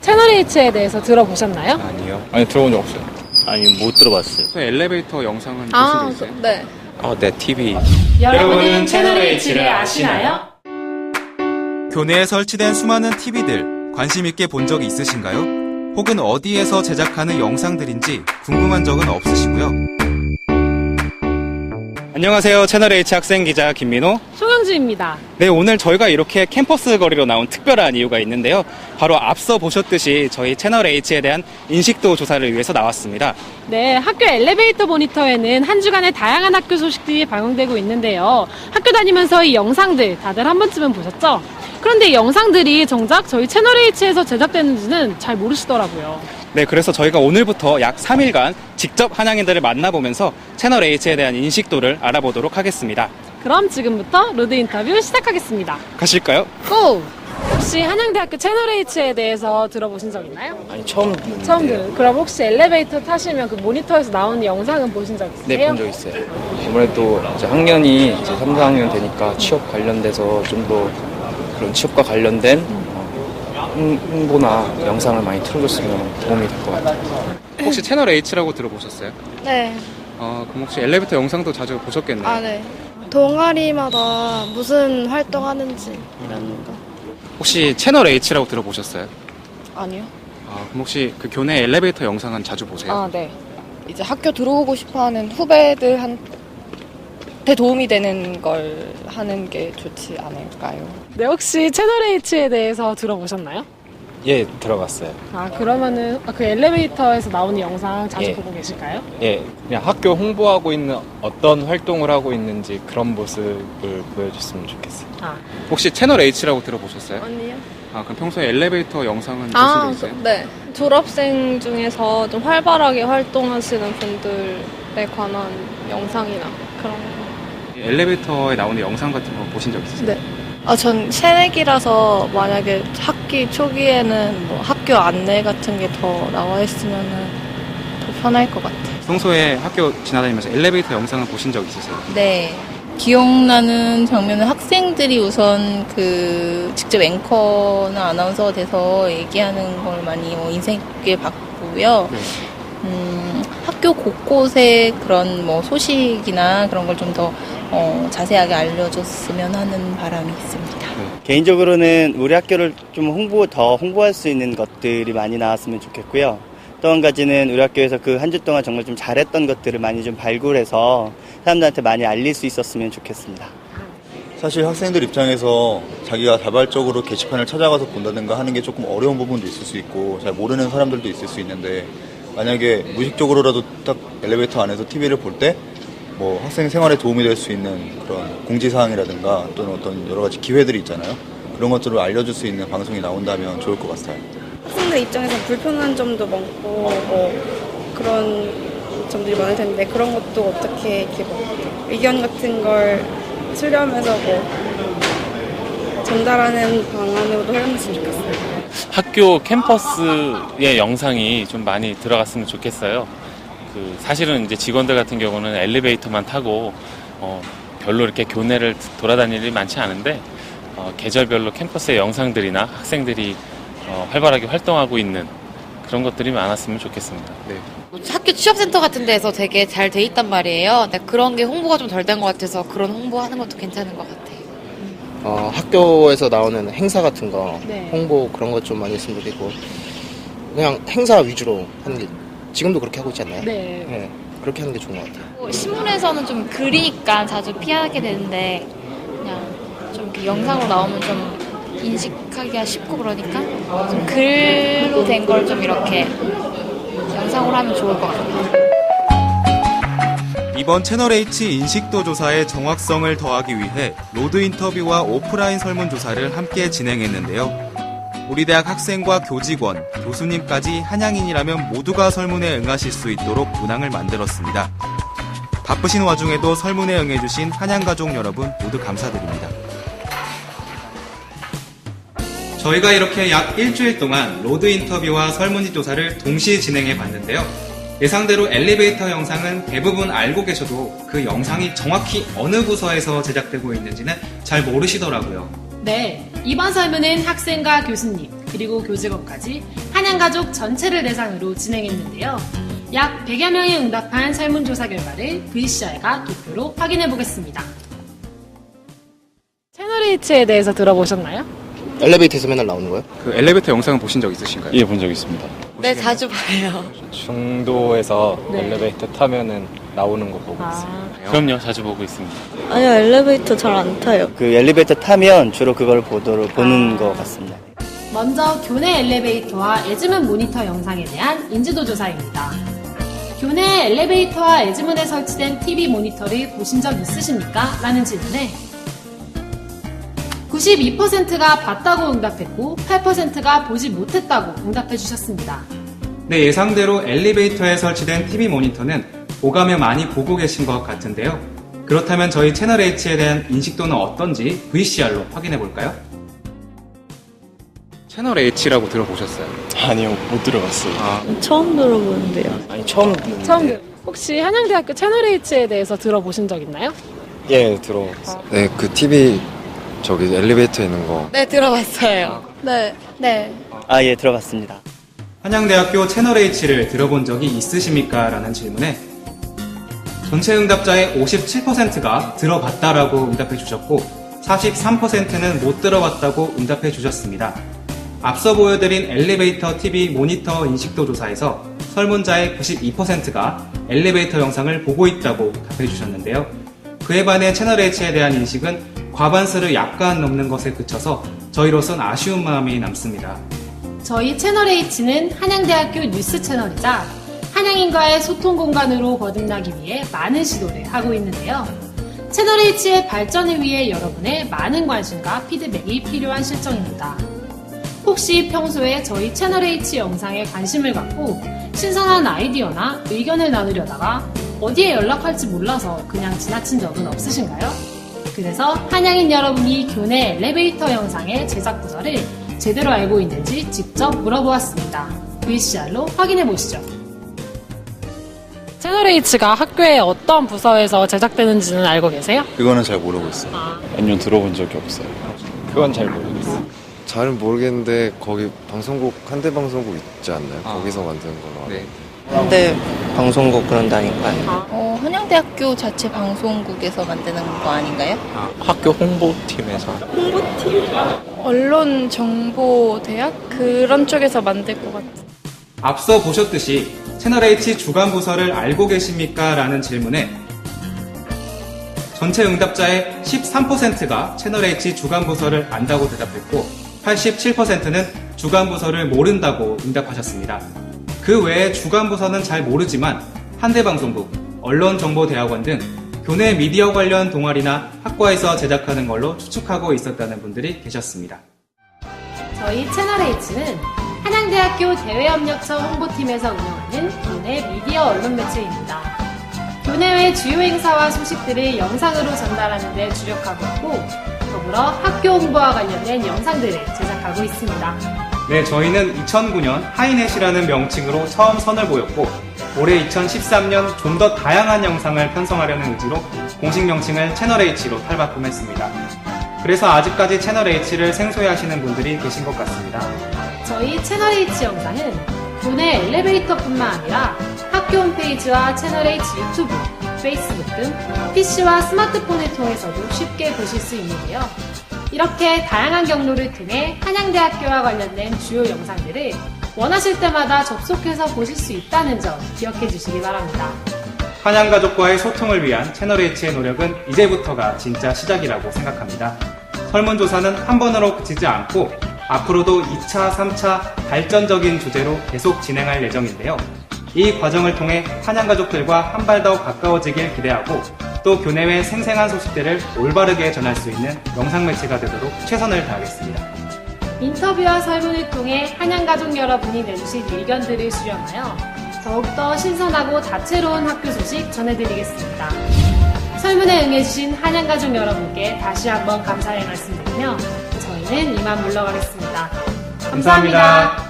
채널 H에 대해서 들어보셨나요? 아니요. 아니 들어본 적 없어요. 아니 못 들어봤어요. 그 엘리베이터 영상은 아, 보신 적 있어요? 네. 어, 네 TV. 여러분은 채널 H를 아시나요? 교내에 설치된 수많은 TV들 관심 있게 본 적이 있으신가요? 혹은 어디에서 제작하는 영상들인지 궁금한 적은 없으시고요. 안녕하세요. 채널 H 학생 기자 김민호. 송영주입니다. 네, 오늘 저희가 이렇게 캠퍼스 거리로 나온 특별한 이유가 있는데요. 바로 앞서 보셨듯이 저희 채널 H에 대한 인식도 조사를 위해서 나왔습니다. 네, 학교 엘리베이터 모니터에는 한 주간의 다양한 학교 소식들이 방영되고 있는데요. 학교 다니면서 이 영상들 다들 한 번쯤은 보셨죠? 그런데 이 영상들이 정작 저희 채널 H에서 제작되는지는 잘 모르시더라고요. 네, 그래서 저희가 오늘부터 약 3일간 직접 한양인들을 만나보면서 채널 H에 대한 인식도를 알아보도록 하겠습니다. 그럼 지금부터 로드 인터뷰 시작하겠습니다. 가실까요? 고! 혹시 한양대학교 채널 H에 대해서 들어보신 적 있나요? 아니 처음 듣는데 처음 들 그럼 혹시 엘리베이터 타시면 그 모니터에서 나오는 영상은 보신 적 있으세요? 네, 본 적 있어요. 아무래도 이제 학년이 이제 3, 4학년 되니까 취업 관련돼서 좀 더 그런 취업과 관련된 어, 홍- 홍보나 영상을 많이 틀어줬으면 도움이 될 것 같아요. 혹시 채널 H라고 들어보셨어요? 네. 어, 그럼 혹시 엘리베이터 영상도 자주 보셨겠네요. 아, 네. 동아리마다 무슨 활동하는지 이런 거. 혹시 채널 H라고 들어보셨어요? 아니요. 아, 그럼 혹시 그 교내 엘리베이터 영상은 자주 보세요? 아, 네. 이제 학교 들어오고 싶어 하는 후배들한 테 도움이 되는 걸 하는 게 좋지 않을까요? 네, 혹시 채널 H에 대해서 들어보셨나요? 예, 들어갔어요. 아, 그러면은 아, 그 엘리베이터에서 나오는 영상 자주 예. 보고 계실까요? 예, 그냥 학교 홍보하고 있는 어떤 활동을 하고 있는지 그런 모습을 보여줬으면 좋겠어요. 아, 혹시 채널 H라고 들어보셨어요? 아니요. 아, 그럼 평소에 엘리베이터 영상은 아, 보신 적 있어요? 네. 졸업생 중에서 좀 활발하게 활동하시는 분들에 관한 영상이나 그런 거. 엘리베이터에 나오는 영상 같은 거 보신 적 있으세요? 네. 아, 전 새내기라서 만약에 학기 초기에는 뭐 학교 안내 같은 게 더 나와 있으면은 더 편할 것 같아요. 평소에 학교 지나다니면서 엘리베이터 영상은 보신 적 있으세요? 네. 기억나는 장면은 학생들이 우선 그 직접 앵커나 아나운서가 돼서 얘기하는 걸 많이 뭐 인상 깊게 봤고요. 네. 음, 학교 곳곳에 그런 뭐 소식이나 그런 걸 좀더 어, 자세하게 알려줬으면 하는 바람이 있습니다. 개인적으로는 우리 학교를 좀 홍보 더 홍보할 수 있는 것들이 많이 나왔으면 좋겠고요. 또 한 가지는 우리 학교에서 그 한 주 동안 정말 좀 잘했던 것들을 많이 좀 발굴해서 사람들한테 많이 알릴 수 있었으면 좋겠습니다. 사실 학생들 입장에서 자기가 자발적으로 게시판을 찾아가서 본다든가 하는 게 조금 어려운 부분도 있을 수 있고 잘 모르는 사람들도 있을 수 있는데 만약에 무의식적으로라도 딱 엘리베이터 안에서 TV를 볼 때 뭐 학생 생활에 도움이 될 수 있는 그런 공지사항이라든가 또는 어떤 여러 가지 기회들이 있잖아요. 그런 것들을 알려줄 수 있는 방송이 나온다면 좋을 것 같아요. 학생들 입장에서 불편한 점도 많고 뭐 그런 점들이 많을 텐데 그런 것도 어떻게 이렇게 뭐 의견 같은 걸 수렴해서 뭐 전달하는 방안으로도 활용했으면 좋겠어요. 학교 캠퍼스의 영상이 좀 많이 들어갔으면 좋겠어요. 그 사실은 이제 직원들 같은 경우는 엘리베이터만 타고 어, 별로 이렇게 교내를 돌아다닐 일이 많지 않은데 어, 계절별로 캠퍼스의 영상들이나 학생들이 어, 활발하게 활동하고 있는 그런 것들이 많았으면 좋겠습니다. 네. 학교 취업센터 같은 데서 되게 잘 돼 있단 말이에요. 근데 그런 게 홍보가 좀 덜 된 것 같아서 그런 홍보하는 것도 괜찮은 것 같아요. 어, 학교에서 나오는 행사 같은 거 네. 홍보 그런 것 좀 많이 했으면 좋겠고 그냥 행사 위주로 하는 게 지금도 그렇게 하고 있지 않나요? 네. 네, 그렇게 하는 게 좋은 것 같아요. 신문에서는 좀 글이니까 자주 피하게 되는데 그냥 좀 이렇게 영상으로 나오면 좀 인식하기가 쉽고 그러니까 좀 글로 된 걸 좀 이렇게 영상으로 하면 좋을 것 같아요. 이번 채널 H 인식도 조사의 정확성을 더하기 위해 로드 인터뷰와 오프라인 설문조사를 함께 진행했는데요. 우리 대학 학생과 교직원, 교수님까지 한양인이라면 모두가 설문에 응하실 수 있도록 문항을 만들었습니다. 바쁘신 와중에도 설문에 응해주신 한양가족 여러분 모두 감사드립니다. 저희가 이렇게 약 일주일 동안 로드 인터뷰와 설문지 조사를 동시에 진행해 봤는데요. 예상대로 엘리베이터 영상은 대부분 알고 계셔도 그 영상이 정확히 어느 부서에서 제작되고 있는지는 잘 모르시더라고요. 네, 이번 설문은 학생과 교수님, 그리고 교직원까지 한양가족 전체를 대상으로 진행했는데요. 약 100여 명이 응답한 설문조사 결과를 VCR과 도표로 확인해 보겠습니다. 채널H에 대해서 들어보셨나요? 엘리베이터에서 맨날 나오는 거예요? 그 엘리베이터 영상을 보신 적 있으신가요? 예, 본 적 있습니다. 네, 자주 봐요. 중도에서 네. 엘리베이터 타면은 나오는 거 보고 있어요. 그럼요, 자주 보고 있습니다. 아니요, 엘리베이터 잘 안 타요. 그 엘리베이터 타면 주로 그걸 보도록 보는 것 같습니다. 먼저 교내 엘리베이터와 에즈문 모니터 영상에 대한 인지도 조사입니다. 교내 엘리베이터와 에즈문에 설치된 TV 모니터를 보신 적 있으십니까? 라는 질문에 92%가 봤다고 응답했고 8%가 보지 못했다고 응답해 주셨습니다. 네, 예상대로 엘리베이터에 설치된 TV 모니터는 오가며 많이 보고 계신 것 같은데요. 그렇다면 저희 채널 H에 대한 인식도는 어떤지 VCR로 확인해 볼까요? 채널 H라고 들어보셨어요? 아니요, 못 들어봤어요. 처음 들어보는데요. 아니 처음 듣는데. 처음 들 혹시 한양대학교 채널 H에 대해서 들어보신 적 있나요? 예, 들어봤어요. 네, 그 TV 저기 엘리베이터에 있는 거 네, 들어봤어요. 네. 네. 아, 예, 들어봤습니다. 한양대학교 채널 H를 들어본 적이 있으십니까? 라는 질문에 전체 응답자의 57%가 들어봤다라고 응답해 주셨고 43%는 못 들어봤다고 응답해 주셨습니다. 앞서 보여드린 엘리베이터 TV 모니터 인식도 조사에서 설문자의 92%가 엘리베이터 영상을 보고 있다고 답해 주셨는데요. 그에 반해 채널 H에 대한 인식은 과반수를 약간 넘는 것에 그쳐서 저희로선 아쉬운 마음이 남습니다. 저희 채널 H는 한양대학교 뉴스 채널이자 한양인과의 소통 공간으로 거듭나기 위해 많은 시도를 하고 있는데요. 채널 H의 발전을 위해 여러분의 많은 관심과 피드백이 필요한 실정입니다. 혹시 평소에 저희 채널 H 영상에 관심을 갖고 신선한 아이디어나 의견을 나누려다가 어디에 연락할지 몰라서 그냥 지나친 적은 없으신가요? 그래서 한양인 여러분이 교내 엘리베이터 영상의 제작 부서를 제대로 알고 있는지 직접 물어보았습니다. VCR로 확인해 보시죠. 채널 H가 학교의 어떤 부서에서 제작되는지는 알고 계세요? 그거는 잘 모르고 있어요. 아니요, 들어본 적이 없어요. 그건 잘 모르겠어요. 잘은 모르겠는데 거기 방송국 한대 방송국 있지 않나요? 거기서 만드는 걸로 알아요. 근데 방송국 그런 데 아닌가요? 어, 한양대학교 자체 방송국에서 만드는 거 아닌가요? 학교 홍보팀에서 언론 정보 대학 그런 쪽에서 만들 것 같아요. 앞서 보셨듯이 채널 H 주간 부서를 알고 계십니까? 라는 질문에 전체 응답자의 13%가 채널 H 주간 부서를 안다고 대답했고 87%는 주간 부서를 모른다고 응답하셨습니다. 그 외에 주간 부서는 잘 모르지만 한대방송국, 언론정보대학원 등 교내 미디어 관련 동아리나 학과에서 제작하는 걸로 추측하고 있었다는 분들이 계셨습니다. 저희 채널 H는 한양대학교 대외협력처 홍보팀에서 운영하는 교내 미디어 언론 매체입니다. 교내외 주요 행사와 소식들을 영상으로 전달하는 데 주력하고 있고 더불어 학교 홍보와 관련된 영상들을 제작하고 있습니다. 네, 저희는 2009년 하이넷이라는 명칭으로 처음 선을 보였고 올해 2013년 좀 더 다양한 영상을 편성하려는 의지로 공식 명칭을 채널 H로 탈바꿈했습니다. 그래서 아직까지 채널 H를 생소해 하시는 분들이 계신 것 같습니다. 저희 채널 H 영상은 교내 엘리베이터뿐만 아니라 학교 홈페이지와 채널 H 유튜브, 페이스북 등 PC와 스마트폰을 통해서도 쉽게 보실 수 있는데요. 이렇게 다양한 경로를 통해 한양대학교와 관련된 주요 영상들을 원하실 때마다 접속해서 보실 수 있다는 점 기억해 주시기 바랍니다. 한양 가족과의 소통을 위한 채널 H의 노력은 이제부터가 진짜 시작이라고 생각합니다. 설문조사는 한 번으로 그치지 않고 앞으로도 2차, 3차 발전적인 주제로 계속 진행할 예정인데요. 이 과정을 통해 한양 가족들과 한 발 더 가까워지길 기대하고 또 교내외 생생한 소식들을 올바르게 전할 수 있는 영상 매체가 되도록 최선을 다하겠습니다. 인터뷰와 설문을 통해 한양 가족 여러분이 내주신 의견들을 수렴하여 더욱더 신선하고 다채로운 학교 소식 전해드리겠습니다. 설문에 응해주신 한양 가족 여러분께 다시 한번 감사의 말씀 드리며 저희는 이만 물러가겠습니다 감사합니다.